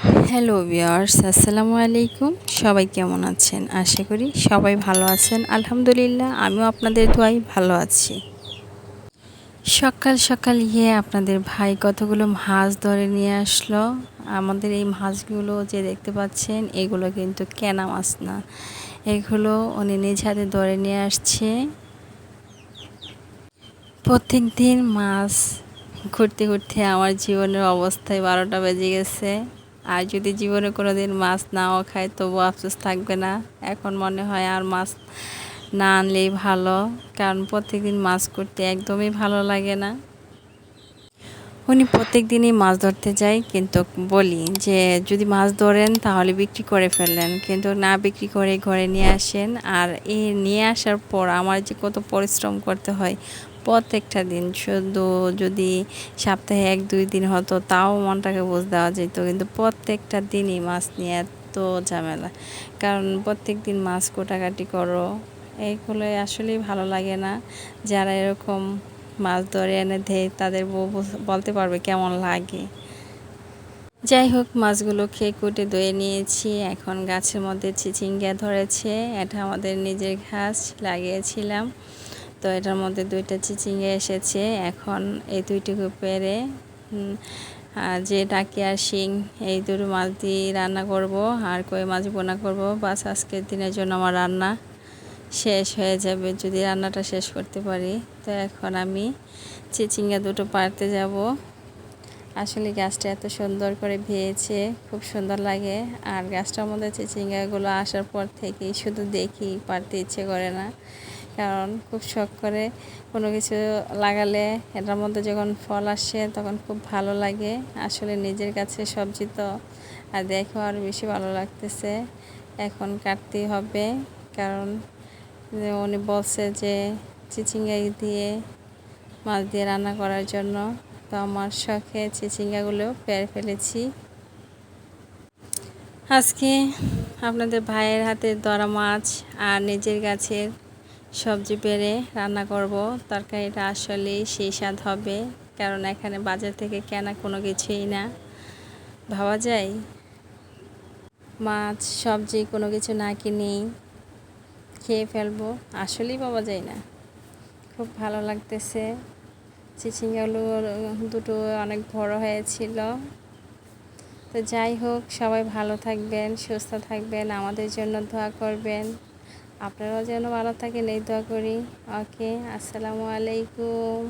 Hello viewers আসসালামু আলাইকুম। সবাই কেমন আছেন? আশা করি সবাই ভালো আছেন। আলহামদুলিল্লাহ, আমিও আপনাদের দোয়াই ভালো আছি। সকাল সকাল গিয়ে আপনাদের ভাই কতগুলো মাছ ধরে নিয়ে আসলো। আমাদের এই মাছগুলো যে দেখতে পাচ্ছেন, এগুলো কিন্তু কেনা মাছ না। এগুলো উনি নিজ হাতে ধরে নিয়ে আসছে। প্রত্যেক দিন মাছ ঘুরতে ঘুরতে আমার জীবনের অবস্থায় বারোটা বেজে গেছে। আর যদি জীবনে কোনো দিন মাছ নাও খায়, তবু আফসোস থাকবে না। এখন মনে হয় আর মাছ না আনলেই ভালো, কারণ প্রত্যেকদিন মাছ করতে একদমই ভালো লাগে না। উনি প্রত্যেক দিনই মাছ ধরতে যায়, কিন্তু বলি যে যদি মাছ ধরেন তাহলে বিক্রি করে ফেললেন, কিন্তু না বিক্রি করে ঘরে নিয়ে আসেন। আর এই নিয়ে আসার পর আমার যে কত পরিশ্রম করতে হয় প্রত্যেকটা দিন। শুধু যদি সপ্তাহে এক, দুই দিন হতো, তাও মনটাকে বুঝ দেওয়া যেত। কিন্তু প্রত্যেকটা দিনই মাছ নিয়ে এত ঝামেলা। কারণ প্রত্যেক দিন মাছ কোটাকাটি করো এইগুলো আসলেই ভালো লাগে না। যারা এরকম মাছ ধরে এনে দেয়, তাদের বলতে পারবে কেমন লাগে। যাই হোক, মাছগুলো খেয়ে কুটে দয়ে নিয়েছি। এখন গাছের মধ্যে চিচিঙ্গা ধরেছে। এটা আমাদের নিজের ঘাস, লাগিয়েছিলাম। তো এটার মধ্যে দুইটা চিচিঙ্গে এসেছে। এখন এই দুইটুকু পেরে যে ডাকি আর শিং, এই দুটো মাছ দিয়ে রান্না করব আর কই মাছ বোনা করব। বাস আজকের দিনের জন্য আমার রান্না শেষ হয়ে যাবে যদি রান্নাটা শেষ করতে পারি। তো এখন আমি চিচিঙ্গা দুটো পারতে যাব। আসলে গাছটা এত সুন্দর করে ভেয়েছে, খুব সুন্দর লাগে। আর গাছটার মধ্যে চিচিঙ্গাগুলো আসার পর থেকেই শুধু দেখি পারতে ইচ্ছে করে না। কারণ খুব শখ করে কোনো কিছু লাগালে এটার মধ্যে যখন ফল আসে তখন খুব ভালো লাগে। আসলে নিজের কাছে সবজি তো আর দেখো আরও বেশি ভালো লাগতেছে। এখন কাটতেই হবে কারণ উনি বলছে যে চিচিঙ্গা দিয়ে মাছ দিয়ে রান্না করার জন্য। তো আমার শখে চিচিঙ্গাগুলো পেরে ফেলেছি। আজকে আপনাদের ভাইয়ের হাতে দরা মাছ আর নিজের গাছের সবজি পেরে রান্না করব। তরকারিটা আসলেই সেই স্বাদ হবে, কারণ এখানে বাজার থেকে কেনা কোনো কিছুই না। ভাবা যায়? মাছ, সবজি কোনো কিছু না কিনেই খেয়ে ফেলব, আসলেই পাওয়া যায় না। খুব ভালো লাগতেছে। চিচিঙ্গাগুলো দুটো অনেক বড় হয়েছিল। তো যাই হোক, সবাই ভালো থাকবেন, সুস্থ থাকবেন, আমাদের জন্য দোয়া করবেন। আপনারাও যেন ভালো থাকেন এই দোয়া করি। ওকে আসসালামু আলাইকুম।